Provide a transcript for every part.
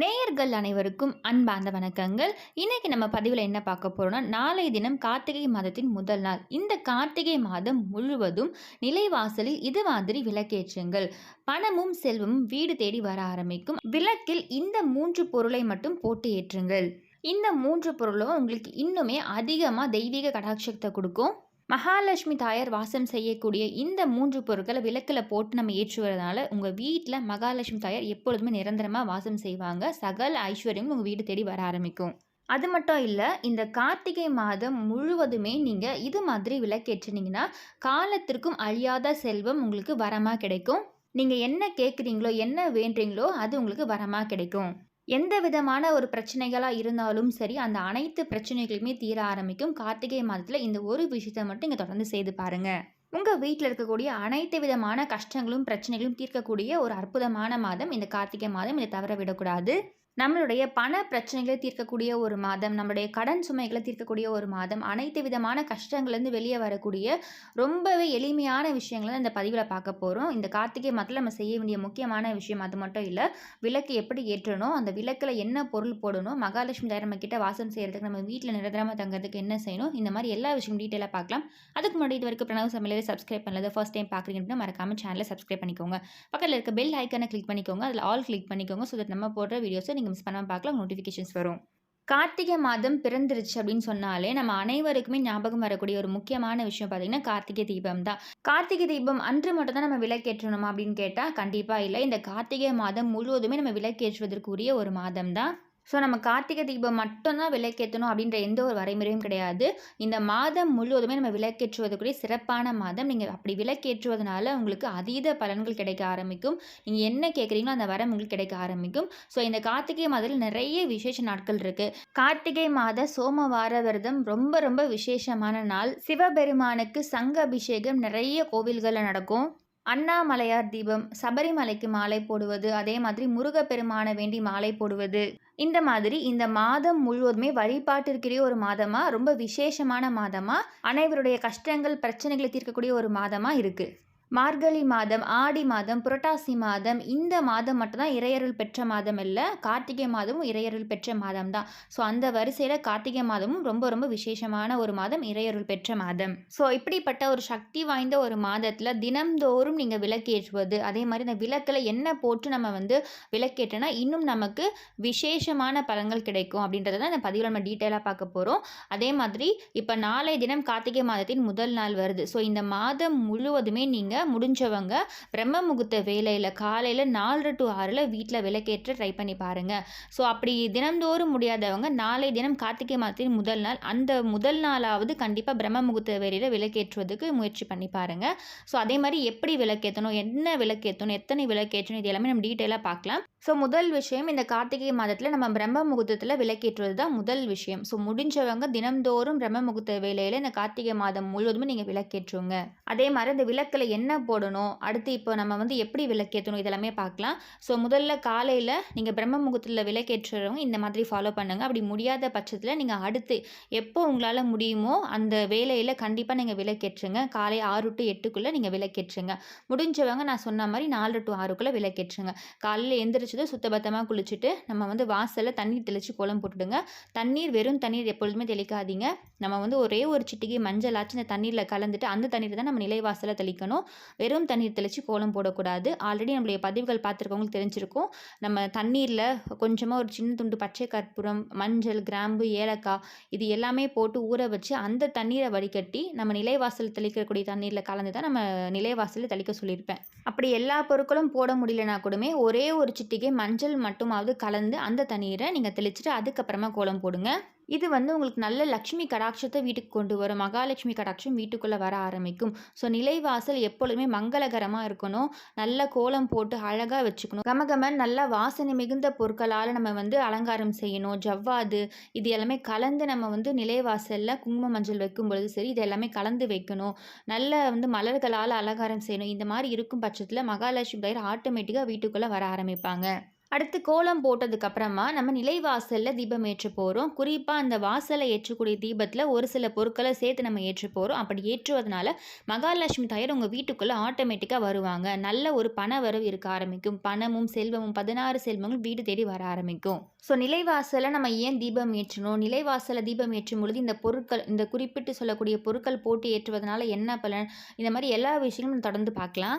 நேயர்கள் அனைவருக்கும் அன்பார்ந்த வணக்கங்கள். இன்றைக்கி நம்ம பதிவில் என்ன பார்க்க போகிறோன்னா நாளைய தினம் கார்த்திகை மாதத்தின் முதல் நாள். இந்த கார்த்திகை மாதம் முழுவதும் நிலைவாசலில் இது மாதிரி விளக்கேற்றுங்கள். பணமும் செல்வமும் வீடு தேடி வர ஆரம்பிக்கும். விளக்கில் இந்த மூன்று பொருளை மட்டும் போட்டு ஏற்றுங்கள். இந்த மூன்று பொருளும் உங்களுக்கு இன்னுமே அதிகமாக தெய்வீக கடாட்சத்தை கொடுக்கும். மகாலட்சுமி தாயார் வாசம் செய்யக்கூடிய இந்த மூன்று பொருட்களை விளக்கில் போட்டு நம்ம ஏற்றுவதனால உங்கள் வீட்டில் மகாலட்சுமி தாயார் எப்பொழுதுமே நிரந்தரமாக வாசம் செய்வாங்க. சகல ஐஸ்வர்யமும் உங்கள் வீடு தேடி வர ஆரம்பிக்கும். அது மட்டும் இல்லை இந்த கார்த்திகை மாதம் முழுவதுமே நீங்கள் இது மாதிரி விளக்கேற்றினீங்கன்னா காலத்திற்கும் அழியாத செல்வம் உங்களுக்கு வரமாக கிடைக்கும். நீங்கள் என்ன கேட்குறீங்களோ என்ன வேண்டுறீங்களோ அது உங்களுக்கு வரமாக கிடைக்கும். எந்த விதமான ஒரு பிரச்சனைகளாக இருந்தாலும் சரி அந்த அனைத்து பிரச்சனைகளுமே தீர ஆரம்பிக்கும். கார்த்திகை மாதத்தில் இந்த ஒரு விஷயத்தை மட்டும் இங்கே தொடர்ந்து செய்து பாருங்கள் உங்கள் வீட்டில் இருக்கக்கூடிய அனைத்து விதமான கஷ்டங்களும் பிரச்சனைகளும் தீர்க்கக்கூடிய ஒரு அற்புதமான மாதம் இந்த கார்த்திகை மாதம். இதை தவற விடக்கூடாது. நம்மளுடைய பண பிரச்சனைகளை தீர்க்கக்கூடிய ஒரு மாதம் நம்மளுடைய கடன் சுமைகளை தீர்க்கக்கூடிய ஒரு மாதம் அனைத்து விதமான கஷ்டங்கள்லேருந்து வெளியே வரக்கூடிய ரொம்பவே எளிமையான விஷயங்களை இந்த பதிவில் பார்க்க போகிறோம் இந்த கார்த்திகை மாதத்தில் நம்ம செய்ய வேண்டிய முக்கியமான விஷயம் அது மட்டும் இல்லை விளக்கு எப்படி ஏற்றணும் அந்த விளக்கில் என்ன பொருள் போடணும் மகாலட்சுமி தாய் நம்ம கிட்ட வாசம் செய்கிறதுக்கு நம்ம வீட்டில் நிரந்தரமாக தங்கிறதுக்கு என்ன செய்யணும் இந்த மாதிரி எல்லா விஷயம் டீட்டெயிலாக பார்க்கலாம். அதுக்கு முன்னாடி இது வரைக்கும் பிரணவ் சமையலே சப்ஸ்கிரைப் பண்ணல ஃபர்ஸ்ட் டைம் பார்க்குறீங்கன்னா மறக்காமல் சேனலை சப்ஸ்கிரைப் பண்ணிக்கோங்க. பக்கத்தில் இருக்க பெல் ஐக்கனை கிளிக் பண்ணிக்கோங்க. அதில் ஆல் கிளிக் பண்ணிக்கோங்க. ஸோ தட் நம்ம போடுற வீடியோஸை நீங்கள் மிஸ் பண்ணாமல் பார்க்கலாம் நோட்டிஃபிகேஷன்ஸ் வரும். கார்த்திகை மாதம் பிறந்துருச்சு அப்படின்னு சொன்னாலே நம்ம அனைவருக்குமே ஞாபகம் வரக்கூடிய ஒரு முக்கியமான விஷயம் பார்த்தீங்கன்னா கார்த்திகை தீபம் தான். கார்த்திகை தீபம் அன்று மட்டும் தான் நம்ம விளக்கேற்றணுமா அப்படின்னு கேட்டால் கண்டிப்பாக இல்லை. இந்த கார்த்திகை மாதம் முழுவதுமே நம்ம விளக்கேற்றுவதற்குரிய ஒரு மாதம் தான். ஸோ நம்ம கார்த்திகை தீபம் மட்டும்தான் விளக்கேற்றணும் அப்படின்ற எந்த ஒரு வரைமுறையும் கிடையாது. இந்த மாதம் முழுவதுமே நம்ம விளக்கேற்றுவதற்குரிய சிறப்பான மாதம். நீங்கள் அப்படி விளக்கேற்றுவதனால உங்களுக்கு அதீத பலன்கள் கிடைக்க ஆரம்பிக்கும். நீங்கள் என்ன கேட்குறீங்களோ அந்த வரம் உங்களுக்கு கிடைக்க ஆரம்பிக்கும். ஸோ இந்த கார்த்திகை மாதத்தில் நிறைய விசேஷ நாட்கள் இருக்குது கார்த்திகை மாத சோமவார விரதம் ரொம்ப ரொம்ப விசேஷமான நாள். சிவபெருமானுக்கு சங்க அபிஷேகம் நிறைய கோவில்களில் நடக்கும். அண்ணாமலையார் தீபம் சபரிமலைக்கு மாலை போடுவது அதே மாதிரி முருகப்பெருமானை வேண்டி மாலை போடுவது. இந்த மாதிரி இந்த மாதம் முழுவதுமே வழிபாட்டிற்குரிய ஒரு மாதமாக ரொம்ப விசேஷமான மாதமாக அனைவருடைய கஷ்டங்கள் பிரச்சனைகளை தீர்க்கக்கூடிய ஒரு மாதமாக இருக்குது மார்கழி மாதம் ஆடி மாதம் புரட்டாசி மாதம் இந்த மாதம் மட்டும்தான் இறையருள் பெற்ற மாதம் இல்லை கார்த்திகை மாதமும் இறையருள் பெற்ற மாதம் தான். ஸோ அந்த வரிசையில் கார்த்திகை மாதமும் ரொம்ப ரொம்ப விசேஷமான ஒரு மாதம் இறையருள் பெற்ற மாதம். ஸோ இப்படிப்பட்ட ஒரு சக்தி வாய்ந்த ஒரு மாதத்தில் தினம்தோறும் நீங்கள் விளக்கேற்றுவது அதே மாதிரி இந்த விளக்கில் என்ன போட்டு நம்ம வந்து விளக்கேற்றோன்னா இன்னும் நமக்கு விசேஷமான பலன்கள் கிடைக்கும் அப்படின்றத தான் இந்த பதிவில் நம்ம டீட்டெயிலாக பார்க்க போகிறோம் அதே மாதிரி இப்போ நாளை தினம் கார்த்திகை மாதத்தின் முதல் நாள் வருது. ஸோ இந்த மாதம் முழுவதுமே நீங்கள் முடிஞ்சவங்க பிரம்ம முகூர்த்த வேலையில் காலையில் நாலு டு ஆறில் வீட்டில் விளக்கேற்ற ட்ரை பண்ணி பாருங்கள் ஸோ அப்படி தினந்தோறும் முடியாதவங்க நாளை தினம் கார்த்திகை மாதத்தின் முதல் நாள் அந்த முதல் நாளாவது கண்டிப்பாக பிரம்ம முகூர்த்த வேலையில் விளக்கேற்றுவதுக்கு முயற்சி பண்ணி பாருங்கள் ஸோ அதே மாதிரி எப்படி விளக்கேற்றணும் என்ன விளக்கேற்றணும் எத்தனை விளக்கேற்றணும் இது எல்லாமே நம்ம டீட்டெயிலாக பார்க்கலாம். ஸோ முதல் விஷயம் இந்த கார்த்திகை மாதத்தில் நம்ம பிரம்ம முகூர்த்தத்தில் விளக்கேற்றுவது தான் முதல் விஷயம். ஸோ முடிஞ்சவங்க தினம்தோறும் பிரம்ம முகூர்த்த வேலையில் இந்த கார்த்திகை மாதம் முழுவதும் நீங்கள் விளக்கேற்றுங்க. அதே மாதிரி இந்த விளக்கில் என்ன என்ன போடணும்? அடுத்து இப்போ நம்ம வந்து எப்படி விளக்கேற்றணும்? இதெல்லாமே பார்க்கலாம். ஸோ முதல்ல காலையில் நீங்கள் பிரம்ம முகூர்த்தத்தில் விளக்கேற்றுறவங்க இந்த மாதிரி ஃபாலோ பண்ணுங்கள் அப்படி முடியாத பட்சத்தில் நீங்கள் அடுத்து எப்போ உங்களால் முடியுமோ அந்த வேலையில் கண்டிப்பாக நீங்கள் விளக்கேற்றுங்க. காலை ஆறு டு எட்டுக்குள்ளே நீங்கள் விளக்கேற்றுங்க. முடிஞ்சவங்க நான் சொன்ன மாதிரி நாலு டு ஆறுக்குள்ளே விளக்கேற்றுங்க. காலையில் எந்திரிச்சதும் சுத்தபத்தமாக குளிச்சுட்டு நம்ம வந்து வாசலில் தண்ணீர் தெளித்து கோலம் போட்டுடுங்க. தண்ணீர் வெறும் தண்ணீர் எப்பொழுதுமே தெளிக்காதீங்க. நம்ம வந்து ஒரே ஒரு சிட்டிக்கு மஞ்சள் ஆச்சு இந்த தண்ணீரில் கலந்துட்டு அந்த தண்ணீர் தான் நம்ம நிலைவாசலில் தெளிக்கணும். வெறும் தண்ணீர் தெளித்து கோலம் போடக்கூடாது. ஆல்ரெடி நம்மளுடைய பதிவுகள் பார்த்துருக்கவங்களுக்கு தெரிஞ்சிருக்கும். நம்ம தண்ணீரில் கொஞ்சமாக ஒரு சின்ன துண்டு பச்சை கற்பூரம் மஞ்சள் கிராம்பு ஏலக்காய் இது எல்லாமே போட்டு ஊற வச்சு அந்த தண்ணீரை வடிகட்டி நம்ம நிலைவாசல் தெளிக்கக்கூடிய தண்ணீரில் கலந்து தான் நம்ம நிலைவாசலில் தெளிக்க சொல்லியிருப்பேன். அப்படி எல்லா பொருட்களும் போட முடியலனா கூடமே ஒரே ஒரு சிட்டிகை மஞ்சள் மட்டுமாவது கலந்து அந்த தண்ணீரை நீங்கள் தெளிச்சுட்டு அதுக்கப்புறமா கோலம் போடுங்க. இது வந்து உங்களுக்கு நல்ல லக்ஷ்மி கடாட்சத்தை வீட்டுக்கு கொண்டு வரும். மகாலட்சுமி கடாட்சம் வீட்டுக்குள்ளே வர ஆரம்பிக்கும். ஸோ நிலைவாசல் எப்பொழுதுமே மங்களகரமாக இருக்கணும். நல்ல கோலம் போட்டு அழகாக வச்சுக்கணும். கமகமன் நல்லா வாசனை மிகுந்த பொருட்களால் நம்ம வந்து அலங்காரம் செய்யணும். ஜவ்வாது இது எல்லாமே கலந்து நம்ம வந்து நிலைவாசலில் குங்கும மஞ்சள் வைக்கும் பொழுது சரி இது எல்லாமே கலந்து வைக்கணும். நல்ல வந்து மலர்களால் அலங்காரம் செய்யணும். இந்த மாதிரி இருக்கும் பட்சத்தில் மகாலட்சுமி தயிர் ஆட்டோமேட்டிக்காக வீட்டுக்குள்ளே வர ஆரம்பிப்பாங்க. அடுத்து கோலம் போட்டதுக்கப்புறமா நம்ம நிலைவாசலில் தீபம் ஏற்ற போகிறோம் குறிப்பாக அந்த வாசலை ஏற்றக்கூடிய தீபத்தில் ஒரு சில பொருட்களை சேர்த்து நம்ம ஏற்ற போகிறோம் அப்படி ஏற்றுவதனால மகாலட்சுமி தாயார் உங்கள் வீட்டுக்குள்ளே ஆட்டோமேட்டிக்காக வருவாங்க. நல்ல ஒரு பண வரவு இருக்க ஆரம்பிக்கும். பணமும், செல்வமும் பதினாறு செல்வங்கள் வீடு தேடி வர ஆரம்பிக்கும். ஸோ நிலைவாசலை நம்ம ஏன் தீபம் ஏற்றணும்? நிலைவாசல்ல தீபம் ஏற்றும் பொழுது இந்த பொருட்கள் இந்த குறிப்பிட்டு சொல்லக்கூடிய பொருட்கள் போட்டு ஏற்றுவதனால என்ன பலன்? இந்த மாதிரி எல்லா விஷயங்களும் நம்ம தொடர்ந்து பார்க்கலாம்.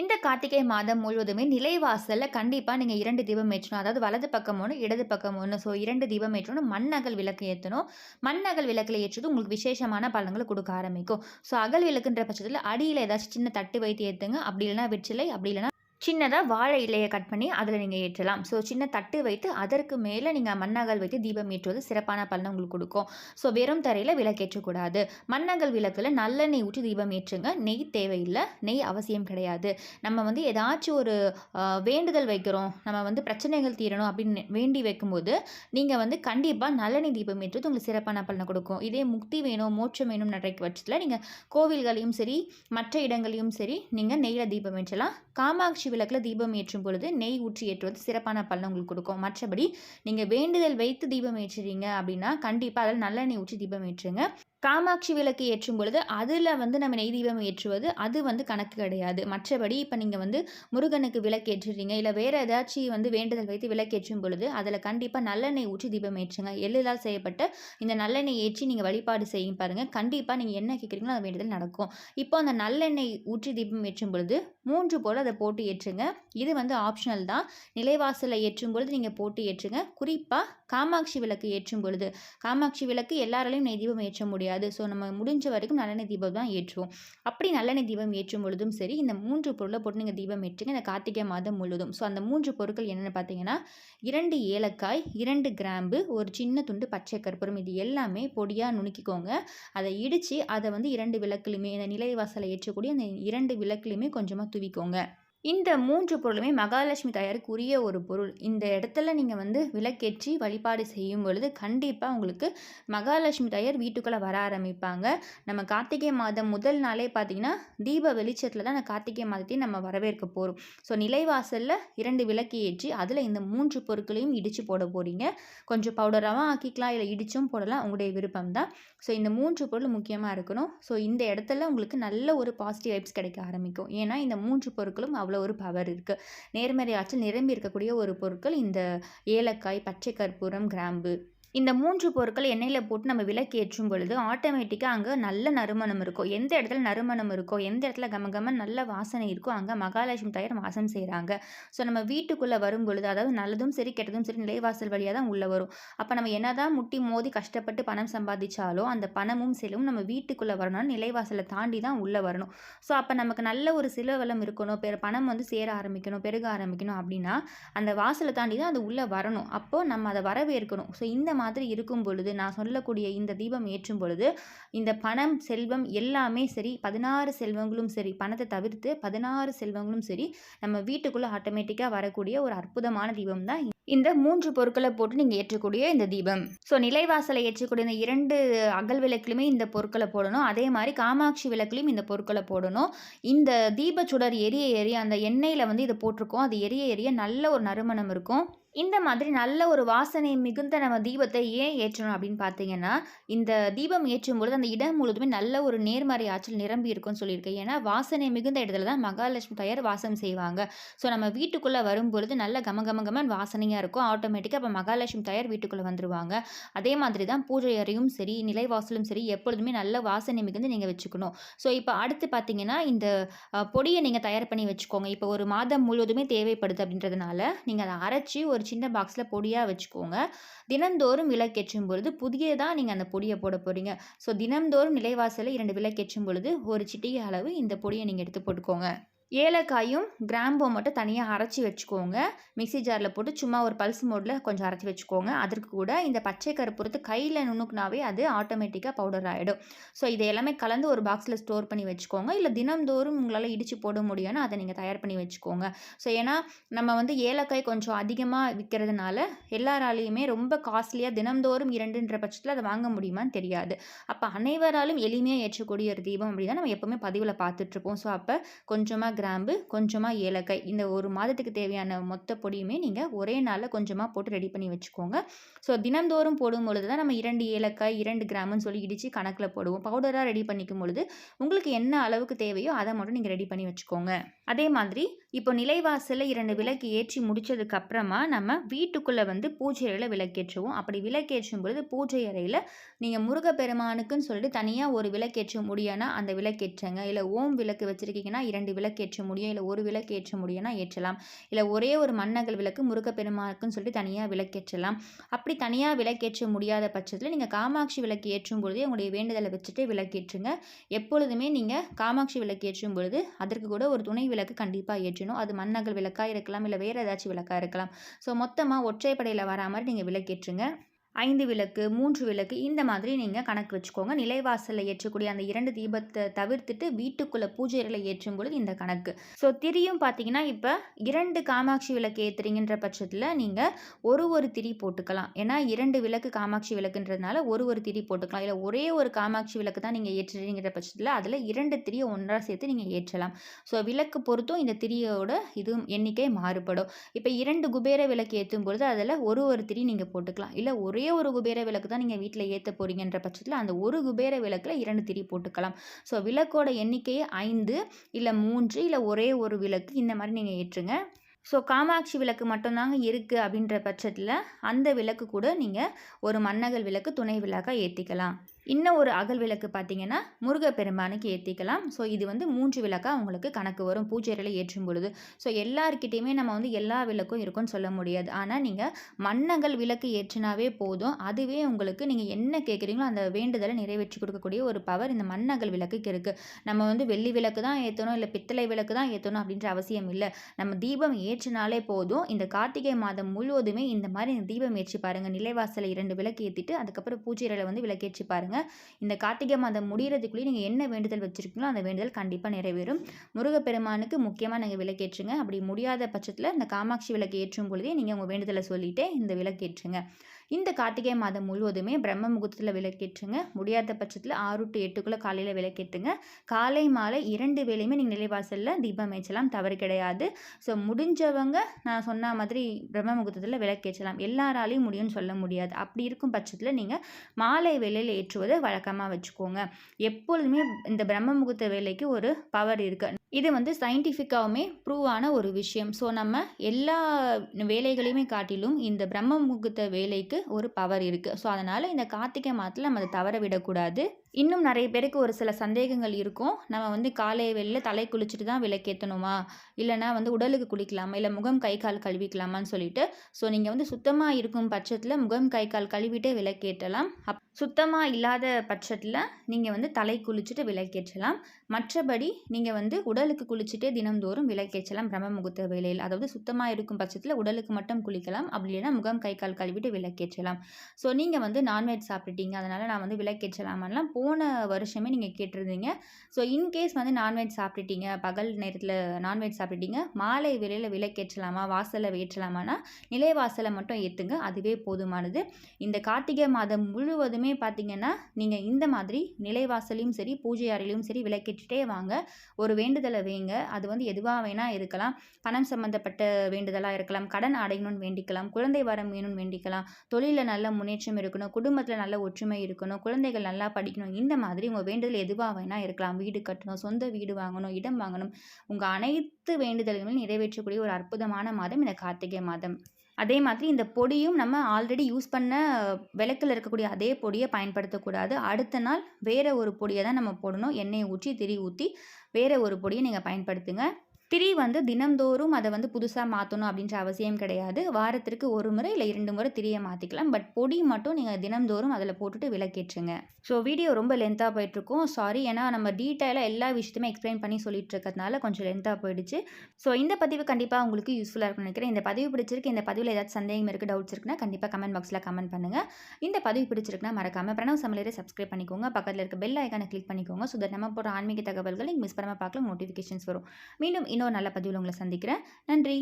இந்த கார்த்திகை மாதம் முழுவதுமே நிலைவாசலில் கண்டிப்பாக நீங்கள் இரண்டு தீபம் ஏற்றணும். அதாவது வலது பக்கம் ஒன்று இடது பக்கம் ஒன்று ஸோ இரண்டு தீபம் ஏற்றணும். மண் அகல் விளக்கு ஏற்றணும் மண் அகல் ஏற்றது உங்களுக்கு விசேஷமான பலன்களை கொடுக்க ஆரம்பிக்கும். ஸோ அகல் விளக்குன்ற பட்சத்தில் அடியில் ஏதாச்சும் சின்ன தட்டு வைத்து ஏற்றுங்க அப்படி இல்லைனா வெற்றிலை, அப்படி இல்லைனா சின்னதாக வாழை இலையை கட் பண்ணி அதில் நீங்கள் ஏற்றலாம். ஸோ சின்ன தட்டு வைத்து அதற்கு மேலே நீங்கள் மண்ணகல் வைத்து தீபம் ஏற்றுவது சிறப்பான பலனை உங்களுக்கு கொடுக்கும் ஸோ வெறும் தரையில் விளக்கேற்றக்கூடாது. மண்ணகல் விளக்கில் நல்லெண்ணெய் ஊற்றி தீபம் ஏற்றுங்க. நெய் தேவையில்லை நெய் அவசியம் கிடையாது. நம்ம வந்து ஏதாச்சும் ஒரு வேண்டுதல் வைக்கிறோம். நம்ம வந்து பிரச்சனைகள் தீரணும் அப்படின்னு வேண்டி வைக்கும்போது, நீங்கள் வந்து கண்டிப்பாக நல்லெண்ணெய் தீபம் ஏற்றுவது உங்களுக்கு சிறப்பான பலனை கொடுக்கும் இதே முக்தி வேணும், மோட்சம் வேணும்னு நினைக்கிற பட்சத்தில நீங்கள் கோவில்களையும் சரி, மற்ற இடங்களையும் சரி, நீங்கள் நெய்யில் தீபம் ஏற்றலாம். காமாட்சி விளக்கில் தீபம் ஏற்றும் பொழுது நெய் ஊற்றி ஏற்றுவது சிறப்பான பலன் உங்களுக்கு கொடுக்கும் மற்றபடி நீங்கள் வேண்டுதல் வைத்து தீபம் ஏற்றுறீங்க அப்படின்னா, கண்டிப்பாக அதில் நல்லெண்ணெய் ஊற்றி தீபம் ஏற்றுங்க. காமாட்சி விளக்கு ஏற்றும் பொழுது, அதில் வந்து நம்ம நெய் தீபம் ஏற்றுவது அது வந்து கணக்கு கிடையாது. மற்றபடி இப்போ நீங்கள் வந்து முருகனுக்கு விளக்கு ஏற்றுறீங்க, இல்லை வேறு ஏதாச்சும் வந்து வேண்டுதல் வைத்து விளக்கேற்றும் பொழுது, அதில் கண்டிப்பாக நல்லெண்ணெய் ஊற்றி தீபம் ஏற்றுங்க. எள்ளால் செய்யப்பட்ட இந்த நல்லெண்ணெய் ஏற்றி நீங்கள் வழிபாடு செய்யும் பாருங்கள் கண்டிப்பாக நீங்கள் என்ன கேட்குறீங்களோ அந்த வேண்டுதல் நடக்கும். இப்போ அந்த நல்லெண்ணெய் ஊற்றி தீபம் ஏற்றும் பொழுது மூன்று போல் அதை போட்டு ஏற்றுங்க. இது வந்து ஆப்ஷனல் தான். நிலைவாசலில் ஏற்றும் பொழுது நீங்கள் போட்டு ஏற்றுங்க. குறிப்பாக காமாட்சி விளக்கு ஏற்றும் பொழுது, காமாட்சி விளக்கு எல்லாராலையும் நெய் தீபம் ஏற்ற முடியும் முடியாது. ஸோ நம்ம முடிஞ்ச வரைக்கும் நல்லெண்ணெய் தீபம் தான் ஏற்றுவோம். அப்படி நல்லெண்ணெய் தீபம் ஏற்றும் பொழுதும் சரி, இந்த மூன்று பொருளை போட்டு நீங்கள் தீபம் ஏற்றுங்க. இந்த கார்த்திகை மாதம் முழுதும் ஸோ அந்த மூன்று பொருட்கள் என்னென்னு பார்த்தீங்கன்னா, இரண்டு ஏலக்காய், இரண்டு கிராம்பு, ஒரு சின்ன துண்டு பச்சை கற்பூரம். இது எல்லாமே பொடியாக நுணுக்கிக்கோங்க. அதை இடித்து அதை வந்து இரண்டு விளக்குலையுமே இந்த நிலைவாசல்ல ஏற்றக்கூடிய அந்த 2 விளக்குலயுமே கொஞ்சமா தூவிக்கோங்க. இந்த மூன்று பொருளுமே மகாலட்சுமி தாயாருக்கு உரிய ஒரு பொருள். இந்த இடத்துல நீங்கள் வந்து விளக்கேற்றி வழிபாடு செய்யும் பொழுது, கண்டிப்பாக உங்களுக்கு மகாலட்சுமி தாயார் வீட்டுக்குள்ளே வர ஆரம்பிப்பாங்க. நம்ம கார்த்திகை மாதம் முதல் நாளே பார்த்தீங்கன்னா, தீப வெளிச்சத்தில் தான் அந்த கார்த்திகை மாதத்தையும் நம்ம வரவேற்க போகிறோம் ஸோ நிலைவாசலில் இரண்டு விளக்கு ஏற்றி, அதில் இந்த மூன்று பொருட்களையும் இடித்து போட போகிறீங்க கொஞ்சம் பவுடராகவும் ஆக்கிக்கலாம், இல்லை இடிச்சும் போடலாம். உங்களுடைய விருப்பம் தான். ஸோ இந்த மூன்று பொருள் முக்கியமாக இருக்கணும். ஸோ இந்த இடத்துல உங்களுக்கு நல்ல ஒரு பாசிட்டிவ் வைப்ஸ் கிடைக்க ஆரம்பிக்கும். ஏன்னா, இந்த மூன்று பொருட்களும் அவ்வளோ ஒரு பவர் இருக்கு. நேர்மறை ஆற்றல் நிரம்பி இருக்கக்கூடிய ஒரு பொருட்கள் இந்த ஏலக்காய், பச்சை கற்பூரம், கிராம்பு. இந்த மூன்று பொருட்கள் எண்ணெயில் போட்டு நம்ம விளக்கு ஏற்றும் பொழுது, ஆட்டோமேட்டிக்காக அங்கே நல்ல நறுமணம் இருக்கும். எந்த இடத்துல நறுமணம் இருக்கோ, எந்த இடத்துல கமகம நல்ல வாசனை இருக்கோ, அங்கே மகாலட்சுமி தாயார் வாசம் செய்கிறாங்க ஸோ நம்ம வீட்டுக்குள்ளே வரும்பொழுது, அதாவது நல்லதும் சரி, கெட்டதும் சரி நிலைவாசல் வழியாக தான் உள்ளே வரும். அப்போ நம்ம என்ன தான் முட்டி மோதி கஷ்டப்பட்டு பணம் சம்பாதிச்சாலும், அந்த பணமும் செலவும் நம்ம வீட்டுக்குள்ளே வரணும்னா நிலைவாசலை தாண்டி தான் உள்ளே வரணும். ஸோ அப்போ நமக்கு நல்ல ஒரு செல்வ வளம் இருக்கணும், பெ பணம் வந்து சேர ஆரம்பிக்கணும், பெருக ஆரம்பிக்கணும் அப்படின்னா, அந்த வாசலை தாண்டி தான் அது உள்ளே வரணும். அப்போது நம்ம அதை வரவேற்கணும். ஸோ இந்த மாதிரி மாதிரி இருக்கும் பொழுது, நான் சொல்லக்கூடிய இந்த தீபம் ஏற்றும் பொழுது, இந்த பணம், செல்வம் எல்லாமே சரி, 16 செல்வங்களும் சரி, பணத்தை தவிர்த்து 16 செல்வங்களும் சரி, நம்ம வீட்டுக்குள்ளே ஆட்டோமேட்டிக்காக வரக்கூடிய ஒரு அற்புதமான தீபம் தான் இந்த மூன்று பொருட்களை போட்டு நீங்கள் ஏற்றக்கூடிய இந்த தீபம். ஸோ நிலைவாசலை ஏற்றக்கூடிய இந்த இரண்டு அகல் விளக்குலையுமே இந்த பொருட்களை போடணும். அதே மாதிரி காமாட்சி விளக்குலையும் இந்த பொருட்களை போடணும். இந்த தீப சுடர் எரிய எரிய அந்த எண்ணெயில் வந்து இதை போட்டிருக்கோம். அது எரிய எரிய நல்ல ஒரு நறுமணம் இருக்கும். இந்த மாதிரி நல்ல ஒரு வாசனை மிகுந்த நம்ம தீபத்தை ஏன் ஏற்றணும் அப்படின்னு பார்த்தீங்கன்னா, இந்த தீபம் ஏற்றும் பொழுது அந்த இடம் முழுவதுமே நல்ல ஒரு நேர்மறை ஆற்றல் நிரம்பி இருக்கும்னு சொல்லியிருக்கேன். ஏன்னா, வாசனை மிகுந்த இடத்துல தான் மகாலட்சுமி தாயார் வாசம் செய்வாங்க. ஸோ நம்ம வீட்டுக்குள்ளே வரும்பொழுது நல்ல கம கம கமன் வாசனையாக இருக்கும். ஆட்டோமேட்டிக்காக அப்போ மகாலட்சுமி தாயார் வீட்டுக்குள்ளே வந்துருவாங்க. அதே மாதிரி தான் பூஜை அறையும் சரி, நிலைவாசலும் சரி, எப்பொழுதுமே நல்ல வாசனை மிகுந்து நீங்கள் வச்சுக்கணும். ஸோ இப்போ அடுத்து பார்த்தீங்கன்னா, இந்த பொடியை நீங்கள் தயார் பண்ணி வச்சுக்கோங்க. இப்போ ஒரு மாதம் முழுவதுமே தேவைப்படுது அப்படின்றதுனால, நீங்கள் அதை அரைச்சி ஒரு ஒரு சின்ன பாக்ஸில் பொடியாக வச்சுக்கோங்க. தினந்தோறும் விளக்கேற்றும் பொழுது புதியதாக நீங்கள் அந்த பொடியை போட போகிறீங்க ஸோ தினந்தோறும் நிலைவாசலில் இரண்டு விளக்கேற்றும் பொழுது, ஒரு சிட்டிகை அளவு இந்த பொடியை நீங்கள் எடுத்து போட்டுக்கோங்க. ஏலக்காயும், கிராம்பும் மட்டும் தனியாக அரைச்சி வச்சுக்கோங்க. மிக்ஸி ஜாரில் போட்டு சும்மா ஒரு பல்ஸ் மோடில் கொஞ்சம் அரைச்சி வச்சுக்கோங்க. அதற்கு கூட இந்த பச்சை கருப்புறுத்து கையில் நுணுக்குனாவே அது ஆட்டோமேட்டிக்காக பவுடர் ஆகிடும் ஸோ இது எல்லாமே கலந்து ஒரு பாக்ஸில் ஸ்டோர் பண்ணி வச்சுக்கோங்க. இல்லை தினம்தோறும் உங்களால் இடித்து போட முடியும்னா, அதை நீங்கள் தயார் பண்ணி வச்சுக்கோங்க. ஸோ ஏன்னா, நம்ம வந்து ஏலக்காய் கொஞ்சம் அதிகமாக விற்கிறதுனால எல்லாராலையுமே ரொம்ப காஸ்ட்லியாக தினம்தோறும் இரண்டுன்ற பட்சத்தில் அதை வாங்க முடியுமான்னு தெரியாது. அப்போ அனைவராலும் எளிமையாக ஏற்றக்கூடிய ஒரு தீபம் அப்படிதான் நம்ம எப்போவுமே பதிவில் பார்த்துட்ருப்போம் ஸோ அப்போ கொஞ்சமாக கிராம்பு கொஞ்சமாக ஏலக்காய் இந்த ஒரு மாதத்துக்கு தேவையான மொத்த பொடியுமே நீங்கள் ஒரே நாளில் கொஞ்சமாக போட்டு ரெடி பண்ணி வச்சுக்கோங்க. ஸோ தினந்தோறும் போடும் பொழுது தான் நம்ம இரண்டு ஏலக்காய் இரண்டு கிராமுன்னு சொல்லி இடித்து கணக்கில் போடுவோம். பவுடராக ரெடி பண்ணிக்கும் பொழுது உங்களுக்கு என்ன அளவுக்கு தேவையோ அதை மட்டும் நீங்கள் ரெடி பண்ணி வச்சுக்கோங்க. அதே மாதிரி இப்போ நிலைவாசலில் இரண்டு விளக்கு ஏற்றி முடித்ததுக்கப்புறமா நம்ம வீட்டுக்குள்ளே வந்து பூஜை அறையில் விளக்கேற்றுவோம். அப்படி விளக்கேற்றும் பொழுது பூஜை அறையில் நீங்கள் முருகப்பெருமானுக்குன்னு சொல்லிட்டு தனியாக ஒரு விளக்கேற்ற முடியானா அந்த விளக்கேற்றுங்க. இல்லை ஓம் விளக்கு வச்சுருக்கீங்கன்னா இரண்டு விளக்கேற்ற ஏற்ற முடியும் இல்லை ஒரு விளக்கு ஏற்ற முடியும்னா ஏற்றலாம். இல்லை ஒரே ஒரு மண்ணகல் விளக்கு முருகப்பெருமானுக்குன்னு சொல்லிட்டு தனியாக விளக்கேற்றலாம். அப்படி தனியாக விளக்கேற்ற முடியாத பட்சத்தில் நீங்கள் காமாட்சி விளக்கு ஏற்றும் பொழுதே உங்களுடைய வேண்டுதலை வச்சுட்டு விளக்கேற்றுங்க. எப்பொழுதுமே நீங்கள் காமாட்சி விளக்கு ஏற்றும் பொழுது அதற்கு கூட ஒரு துணை விளக்கு கண்டிப்பாக ஏற்றணும். அது மண்ணகல் விளக்காக இருக்கலாம் இல்லை வேறு ஏதாச்சும் விளக்காக இருக்கலாம். ஸோ மொத்தமாக ஒற்றைப்படையில் வரா மாதிரி நீங்கள் விளக்கேற்றுங்க. ஐந்து விளக்கு மூன்று விளக்கு இந்த மாதிரி நீங்கள் கணக்கு வச்சுக்கோங்க. நிலைவாசலில் ஏற்றக்கூடிய அந்த இரண்டு தீபத்தை தவிர்த்துட்டு வீட்டுக்குள்ளே பூஜைகளை ஏற்றும் பொழுது இந்த கணக்கு. ஸோ திரியும் பார்த்தீங்கன்னா இப்போ இரண்டு காமாட்சி விளக்கு ஏற்றுறீங்கன்ற பட்சத்தில் நீங்கள் ஒரு ஒரு திரி போட்டுக்கலாம். ஏன்னா இரண்டு விளக்கு காமாட்சி விளக்குன்றதுனால ஒரு ஒரு திரி போட்டுக்கலாம். இல்லை ஒரே ஒரு காமாட்சி விளக்கு தான் நீங்கள் ஏற்றுறீங்கிற பட்சத்தில் அதில் இரண்டு திரியை ஒன்றாக சேர்த்து நீங்கள் ஏற்றலாம். ஸோ விளக்கு பொறுத்தும் இந்த திரியோட இது எண்ணிக்கை மாறுபடும். இப்போ இரண்டு குபேர விளக்கு ஏற்றும் பொழுது அதில் ஒரு ஒரு திரி நீங்கள் போட்டுக்கலாம். இல்லை ஒரு ஒரே ஒரு குபேர விளக்கு தான் நீங்கள் வீட்டில் ஏற்ற போகிறீங்கன்ற பட்சத்தில் அந்த ஒரு குபேர விளக்கில் இரண்டு திரி போட்டுக்கலாம். ஸோ விளக்கோட எண்ணிக்கையை ஐந்து இல்லை மூன்று இல்லை ஒரே ஒரு விளக்கு இந்த மாதிரி நீங்கள் ஏற்றுங்க. ஸோ காமாட்சி விளக்கு மட்டும்தாங்க இருக்குது அப்படின்ற பட்சத்தில் அந்த விளக்கு கூட நீங்கள் ஒரு மன்னகல் விளக்கு துணை விளக்காக ஏற்றிக்கலாம் இன்னும் ஒரு அகல் விளக்கு பார்த்தீங்கன்னா முருகப்பெருமானுக்கு ஏற்றிக்கலாம் ஸோ இது வந்து மூன்று விளக்காக உங்களுக்கு கணக்கு வரும். பூஜைகளை ஏற்றும் பொழுது. ஸோ எல்லாருக்கிட்டேயுமே நம்ம வந்து எல்லா விளக்கும் இருக்கும்னு சொல்ல முடியாது. ஆனால் நீங்கள் மன்னங்கள் விளக்கு ஏற்றினாவே போதும். அதுவே உங்களுக்கு நீங்கள் என்ன கேட்குறீங்களோ அந்த வேண்டுதலை நிறைவேற்றி கொடுக்கக்கூடிய ஒரு பவர் இந்த மண்ணகல் விளக்குக்கு இருக்குது நம்ம வந்து வெள்ளி விளக்கு தான் ஏற்றணும் இல்லை பித்தளை விளக்கு தான் ஏற்றணும் அப்படின்ற அவசியம் இல்லை. நம்ம தீபம் ஏற்றினாலே போதும். இந்த கார்த்திகை மாதம் முழுவதுமே இந்த மாதிரி தீபம் ஏற்றி பாருங்கள் நிலைவாசலை இரண்டு விளக்கு ஏற்றிட்டு அதுக்கப்புறம் பூஜைகளை வந்து விளக்கேற்றி பாருங்கள் இந்த கார்த்திகை மாதம் முடிகிறதுக்குள்ளேயே நீங்கள் என்ன வேண்டுதல் வச்சுருக்கீங்களோ அந்த வேண்டுதல் கண்டிப்பாக நிறைவேறும். முருகப்பெருமானுக்கு முக்கியமாக நீங்கள் விளக்கேற்றுங்க. அப்படி முடியாத பட்சத்தில் இந்த காமாட்சி விளக்கு ஏற்றும் பொழுதே நீங்கள் உங்கள் வேண்டுதலை சொல்லிவிட்டு இந்த விளக்கேற்றுங்க இந்த கார்த்திகை மாதம் முழுவதுமே பிரம்ம முகூர்த்தத்தில் விளக்கேற்றுங்க. முடியாத பட்சத்தில் ஆறு டு எட்டுக்குள்ளே காலையில் விளக்கேற்றுங்க காலை மாலை இரண்டு வேலையுமே நீங்கள் நிலைவாசலில் தீபம் ஏற்றலாம் தவறு கிடையாது. ஸோ முடிஞ்சவங்க நான் சொன்ன மாதிரி பிரம்ம முகூர்த்தத்தில் விளக்கேற்றலாம். எல்லாராலையும் முடியும்னு சொல்ல முடியாது. அப்படி இருக்கும் பட்சத்தில் நீங்கள் மாலை வேலையில் ஏற்றுவதை வழக்கமாக வச்சுக்கோங்க. எப்பொழுதுமே இந்த பிரம்ம முகூர்த்த வேலைக்கு ஒரு பவர் இருக்குது இது வந்து சயின்டிஃபிக்காகவுமே ப்ரூவ் ஆன ஒரு விஷயம். ஸோ நம்ம எல்லா வேலைகளையுமே காட்டிலும் இந்த பிரம்ம முகூர்த்த வேலைக்கு ஒரு பவர் இருக்குது ஸோ அதனால் இந்த கார்த்திகை மாதத்தில் நம்ம அதை தவற விடக்கூடாது. இன்னும் நிறைய பேருக்கு ஒரு சில சந்தேகங்கள் இருக்கும். நம்ம வந்து காலை வெளியில் தலை குளிச்சுட்டு தான் விளக்கேற்றணுமா இல்லைனா வந்து உடலுக்கு குளிக்கலாமா? இல்லை முகம் கை கால் கழுவிக்கலாமான்னு சொல்லிட்டு. ஸோ நீங்கள் வந்து சுத்தமாக இருக்கும் பட்சத்தில் முகம் கை கால் கழுவிட்டே விளக்கேற்றலாம். அப் சுத்தமாக இல்லாத பட்சத்தில் நீங்கள் வந்து தலை குளிச்சுட்டு விளக்கேற்றலாம். மற்றபடி நீங்கள் வந்து உடலுக்கு குளிச்சுட்டே தினம்தோறும் விளக்கேற்றலாம் பிரம்ம முகூர்த்த வேலையில் அதாவது சுத்தமாக இருக்கும் பட்சத்தில் உடலுக்கு மட்டும் குளிக்கலாம். அப்படி இல்லைன்னா முகம் கை கால் கழுவிட்டு விளக்கேற்றலாம். ஸோ நீங்கள் வந்து நான்வெஜ் சாப்பிட்டுட்டீங்க. அதனால் நான் வந்து விளக்கேற்றலாமெல்லாம் போன வருஷமே நீங்கள் கேட்டிருந்தீங்க. ஸோ இன்கேஸ் வந்து நான்வெஜ் சாப்பிட்டுட்டீங்க பகல் நேரத்தில் நான்வெஜ் சாப்பிட்டுட்டீங்க மாலை வேளையில் விளக்கேற்றலாமா வாசலில் வேற்றலாமான்னா நிலைவாசலை மட்டும் ஏற்றுங்க அதுவே போதுமானது. இந்த கார்த்திகை மாதம் முழுவதுமே பார்த்தீங்கன்னா நீங்கள் இந்த மாதிரி நிலைவாசலையும் சரி பூஜை அறையிலையும் சரி விளக்கேற்றிட்டே வாங்க. ஒரு வேண்டுதலை வைங்க. அது வந்து எதுவாக வேணால் இருக்கலாம். பணம் சம்மந்தப்பட்ட வேண்டுதலாக இருக்கலாம். கடன் அடையணும்னு வேண்டிக்கலாம். குழந்தை வரம் வேணும்னு வேண்டிக்கலாம். தொழிலில் நல்ல முன்னேற்றம் இருக்கணும். குடும்பத்தில் நல்ல ஒற்றுமை இருக்கணும். குழந்தைகள் நல்லா படிக்கணும். இந்த மாதிரி உங்கள் வேண்டுதல் எதுவாக வேணால் இருக்கலாம். வீடு கட்டணும் சொந்த வீடு வாங்கணும் இடம் வாங்கணும். உங்கள் அனைத்து வேண்டுதல்களையும் நிறைவேற்றக்கூடிய ஒரு அற்புதமான மாதம் இந்த கார்த்திகை மாதம். அதே மாதிரி இந்த பொடியும் நம்ம ஆல்ரெடி யூஸ் பண்ண விளக்கில் இருக்கக்கூடிய அதே பொடியை பயன்படுத்தக்கூடாது. அடுத்த நாள் வேறு ஒரு பொடியை தான் நம்ம போடணும். எண்ணெயை ஊற்றி திரி ஊற்றி வேறு ஒரு பொடியை நீங்கள் பயன்படுத்துங்க. திரி வந்து தினம்தோறும் அதை வந்து புதுசாக மாற்றணும் அப்படின்ற அவசியம் கிடையாது. வாரத்திற்கு ஒரு முறை இல்லை இரண்டு முறை திரியை மாற்றிக்கலாம் பட் பொடி மட்டும் நீங்கள் தினம்தோறும் அதில் போட்டுட்டு விளக்கேற்றுங்க. ஸோ வீடியோ ரொம்ப லென்த்தாக போயிட்டுருக்கும். சாரி ஏன்னா நம்ம டீட்டெயிலாக எல்லா விஷயத்தையுமே எக்ஸ்பிளைன் பண்ணி சொல்லிட்டு இருக்கிறதுனால கொஞ்சம் லென்த்தாக போயிடுச்சு. ஸோ இந்த பதிவு கண்டிப்பாக உங்களுக்கு யூஸ்ஃபுல்லாக இருக்கும்னு நினைக்கிறேன். இந்த பதிவு பிடிச்சிருக்கு இந்த பதிவில் ஏதாச்சும் சந்தேகம் இருக்குது டவுட்ஸ் இருக்குன்னா கண்டிப்பாக கமெண்ட் பாக்ஸில் கமெண்ட் பண்ணுங்கள் இந்த பதிவு பிடிச்சிருக்குன்னா மறக்காமல் பிரணவ் சமையலரை சப்ஸ்கிரைப் பண்ணிக்கோங்க. பக்கத்தில் இருக்க பெல் ஐக்கானை கிளிக் பண்ணிக்கோங்க. ஸோ தட் நம்ம போகிற ஆன்மீக தகவல்கள் நீங்கள் மிஸ் பண்ணாமல் பார்க்கலாம் நோட்டிஃபிகேஷன்ஸ் வரும். மீண்டும் இன்னொரு நல்ல பதிவில் உங்களை சந்திக்கிறேன். நன்றி.